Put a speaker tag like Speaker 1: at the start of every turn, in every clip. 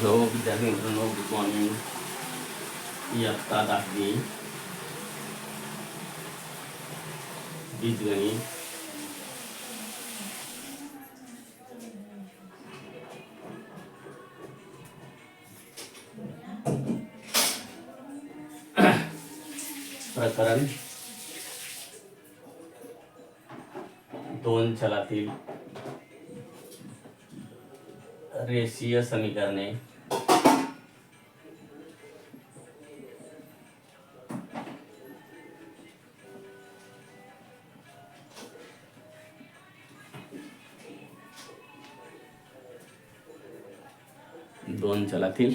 Speaker 1: Hello विद्यार्थी मित्रांनो good morning इयत्ता दहावी बीजगणित प्रकरण दोन चलातील रेषीय समीकरणे चलातील?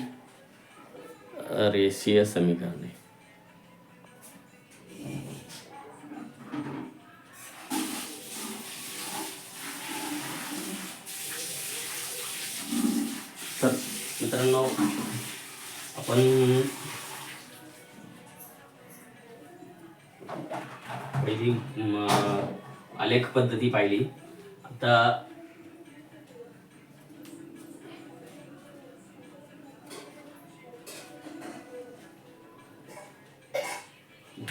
Speaker 1: रेषीय समीकरणे. तर मित्रांनो आपण पहिली आलेख पद्धती पाहिली. आता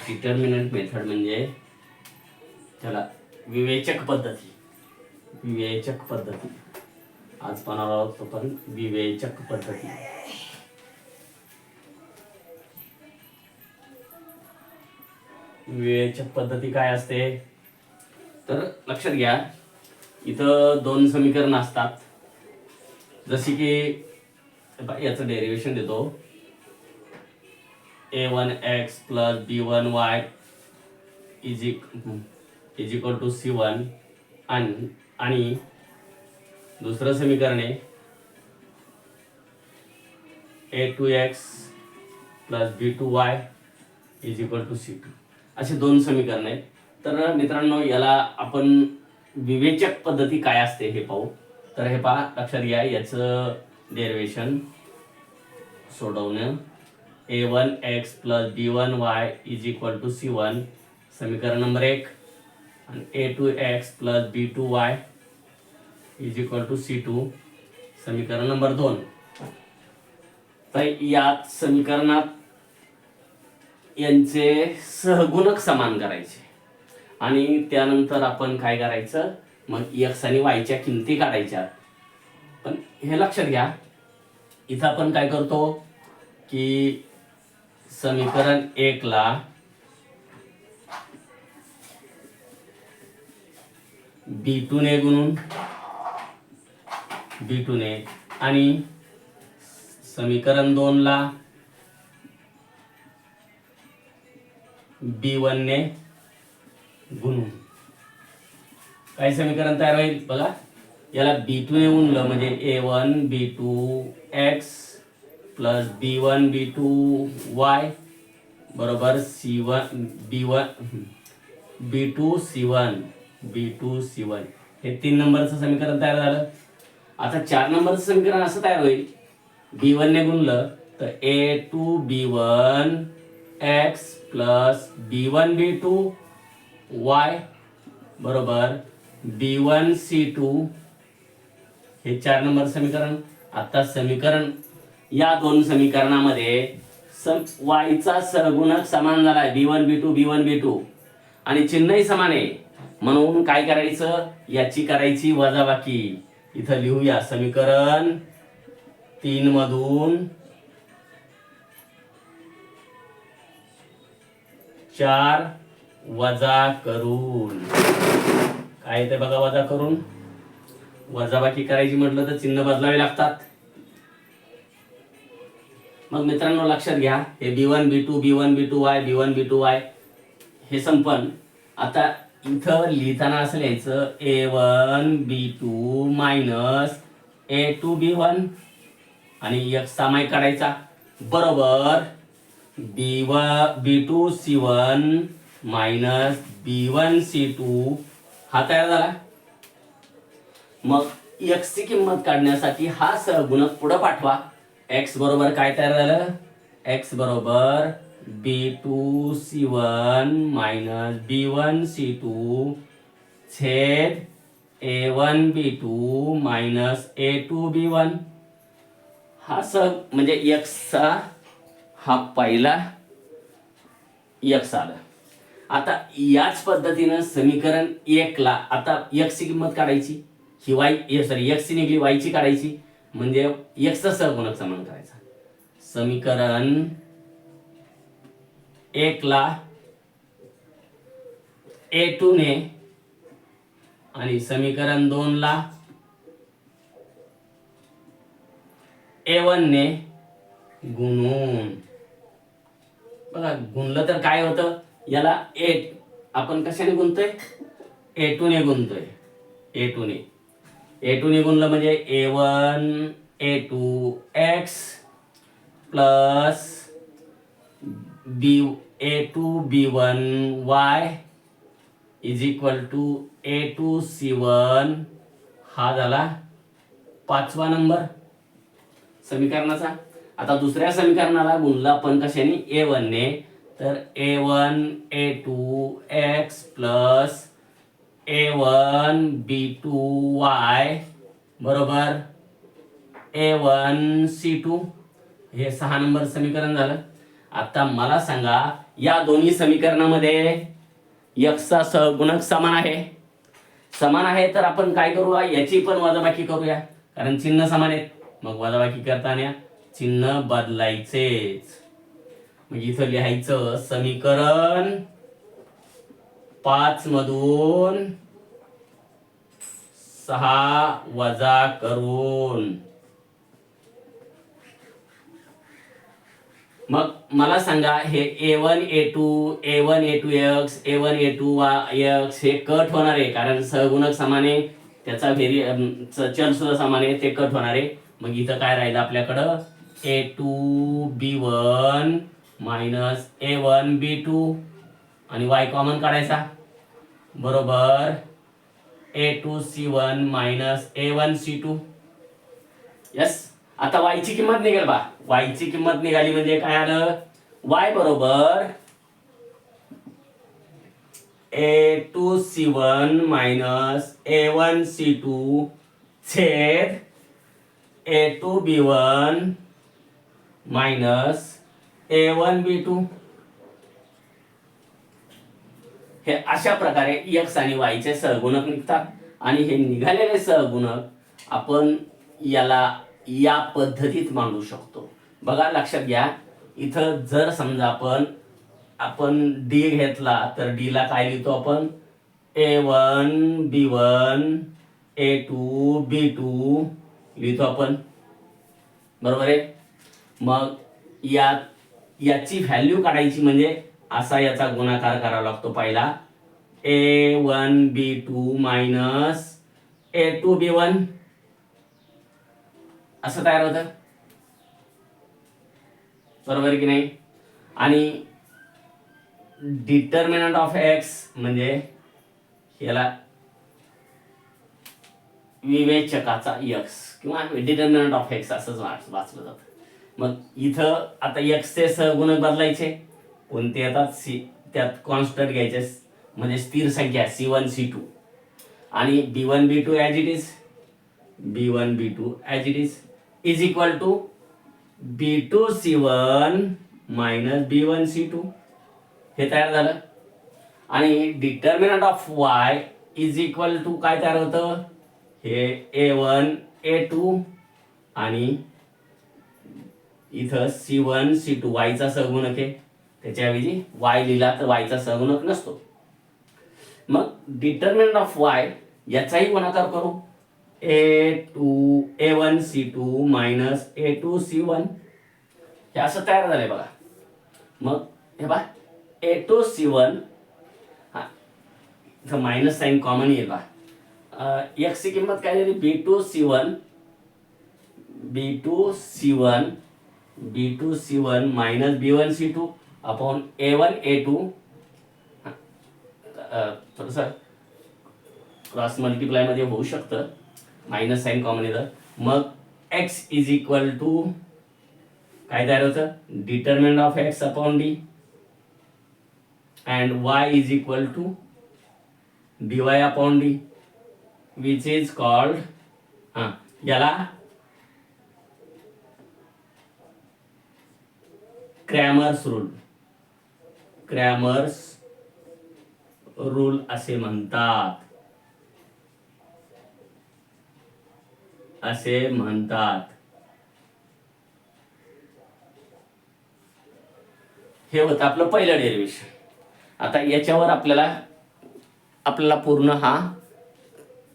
Speaker 1: डिटर्मिनंट मेथड म्हणजे त्याला विवेचक पद्धती. विवेचक पद्धती. आज पाहणार आहोत आपण विवेचक पद्धती. विवेचक पद्धती काय असते? तर लक्षात घ्या इथं दोन समीकरण असतात. जशी की याचं डेरिवेशन देतो. A one X plus B one Y is is equal to C one आणि दुसरं समीकरण आहे A two X plus B two Y is equal to C two असे दोन समीकरण आहेत. तर मित्रांनो याला आपण विवेचक पद्धती काय असते हे पाहू. तर हे पहा लक्षात घ्या याचं डेरिवेशन सोडवणं. A one X plus B one Y is equal to C one समीकरण नंबर एक. आणि A two X plus B two Y is equal to C two समीकरण नंबर दोन. तर यात समीकरणात यांचे सहगुणक समान करायचे. आणि त्यानंतर आपण काय करायचं? मग एक्स आणि वायच्या किमती काढायच्या. पण हे लक्षात घ्या. इथं आपण काय करतो? की समीकरण एकला बी टूने गुणून बी टू ने आणि समीकरण दोनला बी वन ने गुणून. काय समीकरण तयार होईल? बघा. याला बी टूने गुणलं म्हणजे A one B two X plus B one B two Y बरोबर C one B one B two C one B two C one. हे तीन नंबरचं समीकरण तयार झालं. आता चार नंबरचं समीकरण असं तयार होईल. बी वनने गुणलं तर A two B one X plus B one B two Y बरोबर बी वन सी टू. हे चार नंबर समीकरण. आता समीकरण या दोन समीकरणामध्ये सम वायचा सहगुणक समान झालाय B one B two B one B two आणि चिन्हही समान आहे. म्हणून काय करायचं? याची करायची वजाबाकी. इथं लिहूया. समीकरण तीन मधून चार वजा करून. काय ते बघा वजा करून? वजाबाकी करायची म्हटलं तर चिन्ह बदलावे लागतात. मग मित्रांनो लक्षात घ्या हे B one B two B one B two Y B one B two Y हे संपन. आता इथं लिहिताना असं लिहायचं A one B two minus A two B one आणि एक सामाय काढायचा. बरोबर. B one B two C one minus B one C two हा तयार झाला. मग एक्सची किंमत काढण्यासाठी हा सहगुणक पुढं पाठवा. एक्स बरोबर काय तयार झालं? एक्स बरोबर B two C one minus B one C two छेद A one B two minus A two B one हा स म्हणजे एक्सचा हा पहिला एक्स आला. आता याच पद्धतीनं समीकरण एकला आता एक्सची किंमत काढायची. ही वाय सॉरी एक्सची निघली वायची काढायची. म्हणजे एक्सचा सहगुणक समान करायचा. समीकरण एकला ए टू ने आणि समीकरण दोनला ए वन ने गुणून. बघा गुणलं तर काय होतं? याला ए आपण कशाने गुणतोय? ए टू ने गुणतोय. ए टू ने ए टूने गुणलं म्हणजे A one A two X plus B A two B one Y is equal to A two C one हा झाला पाचवा नंबर समीकरणाचा. आता दुसऱ्या समीकरणाला गुणला आपण कशाने? ए वनने तर A one A two X plus A one B two Y बरोबर? ए वन सी टू हे सहा नंबर समीकरण झालं. आता मला सांगा या दोन्ही समीकरणामध्ये यक्षचा सहगुणक समान आहे? समान आहे तर आपण काय करूया? याची पण वजाबाकी करूया. कारण चिन्ह समान आहेत. मग वजाबाकी करताना चिन्ह बदलायचेच. मग इथं लिहायचं समीकरण पाच मधून सहा वजा करून. मग मला सांगा हे A one A two A one A two X A one A two वा एक्स हे कट होणार आहे कारण सहगुणक समान आहे त्याचा व्हेरी चल सुद्धा समान आहे ते कट होणार आहे. मग इथं काय राहिलं आपल्याकडं? A two B one minus A one B two आणि वाय कॉमन काढायचा? बरोबर. A two C one minus A one C two yes आता वायची ची किंमत निघेल बा. वायची ची किंमत निघाली म्हणजे काय आलं? वाय बरोबर. A two C one minus A one C two छेद A two B one minus A one B two हे अशा प्रकारे एक्स आणि वायचे सहगुणक निघतात. आणि हे निघालेले सहगुणक आपण याला या पद्धतीत मांडू शकतो. बघा लक्षात घ्या. इथं जर समजा आपण आपण डी घेतला तर डीला काय लिहितो आपण? A one B one A two B two लिहितो आपण. बरोबर आहे? मग या याची व्हॅल्यू काढायची म्हणजे असा याचा गुणाकार करावा लागतो पहिला. A one B two minus A two B one असं तयार होतं? बरोबर की नाही? आणि डिटर्मिनंट ऑफ एक्स म्हणजे याला विवेचकाचा यक्स किंवा डिटर्मिनंट ऑफ एक्स असंच वाच वाचलं जातं. मग इथं आता एक्सचे सहगुणक बदलायचे. कोणते येतात? सी त्यात कॉन्स्टंट घ्यायचे. म्हणजे स्थिर संख्या सी वन सी टू आणि B one B two as it is B one B two as it is is equal to B two C one minus B one C two हे तयार झालं. आणि determinant of Y is equal to काय तयार होतं? हे A one A two आणि इथं सी वन सी टू वायचा सहगुणक आहे त्याच्याऐवजी वाय लिहिला तर वायचा सहगुणक नसतो. मग डिटर्मिनंट ऑफ वाय याचाही गुणाकार करू. A two A one C two minus A two C one हे असं तयार झालंय बघा. मग हे बा ए टू सी वन हा. इथं मायनस साईन कॉमन येईल बा एक्सची किंमत काय झाली? B two C one B two C one B two C one minus B one C two upon A one A two थोडंसं क्रॉस मल्टिप्लायमध्ये होऊ शकतं. मायनस साईन कॉमन येतं. मग एक्स इज इक्वल टू काय तयार होतं? Determinant of X upon D and Y is equal to D Y upon D which is called हां याला क्रॅमर्स रूल क्रॅमर्स रूल असे म्हणतात. असे म्हणतात. हे होतं आपलं पहिलं डेरिवेशन आता याच्यावर आपल्याला आपल्याला पूर्ण हा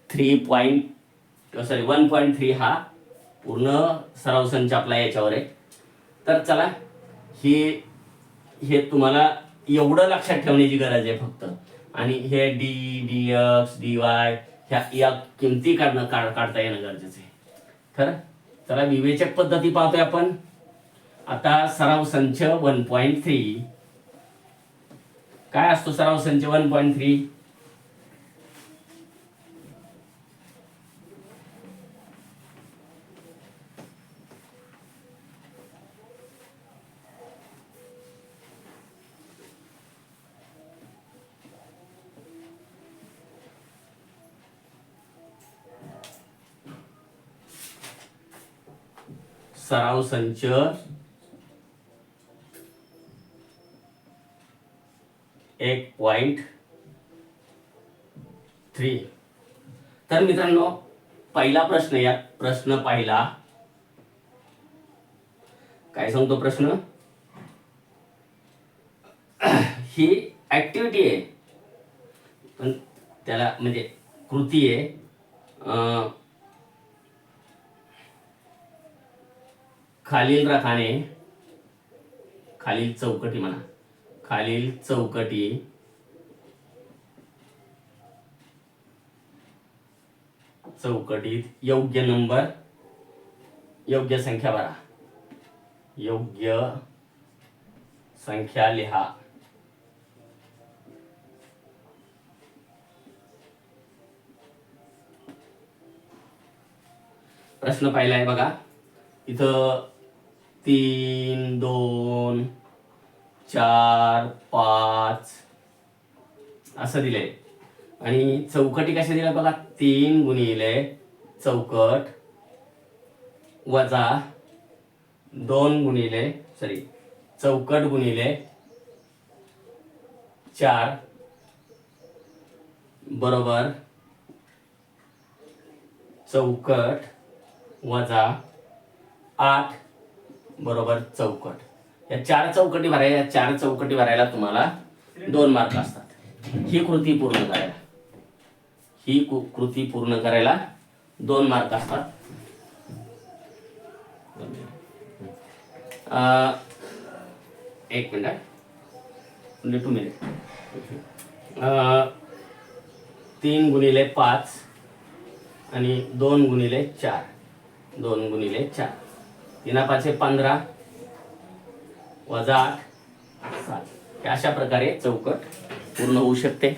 Speaker 1: three point sorry one point three हा पूर्ण सराव संच आपला याच्यावर आहे. तर चला हे हे तुम्हाला एवढं लक्षात ठेवण्याची गरज आहे फक्त. आणि हे D D X D Y ह्या या किमती काढणं काढ काढता येणं गरजेचं आहे. खरं? चला विवेचक पद्धती पाहतोय आपण. आता सराव संच वन पॉईंट थ्री. काय असतो सराव संच वन पॉईंट थ्री? सराव संच. एक पॉइंट थ्री तर मित्रांनो पहिला प्रश्न या प्रश्न पाहिला. काय सांगतो प्रश्न? ही ऍक्टिव्हिटी आहे. पण त्याला म्हणजे कृती आहे. खालील रकाने खालील चौकटी म्हणा खालील चौकटी चौकटीत योग्य नंबर योग्य संख्या भरा. योग्य संख्या लिहा. प्रश्न पाहिला आहे बघा. इथं तीन दोन चार पाच. असं दिलंय. आणि चौकटी कशा दिल्या बघा? तीन गुणिले चौकट वजा दोन गुणिले सॉरी चौकट गुणिले चार बरोबर चौकट वजा आठ. बरोबर चौकट. या चार चौकटी भरायला या चार चौकटी भरायला तुम्हाला दोन मार्क असतात. ही कृती पूर्ण करायला. ही कु- कृती पूर्ण करायला दोन मार्क असतात. एक मिनिट टू मिनिट. तीन गुणिले पाच आणि दोन गुणिले चार. दोन गुणिले चार. तीना पाचे पंधरा वजा आठ सात. अशा प्रकारे चौकट पूर्ण होऊ शकते.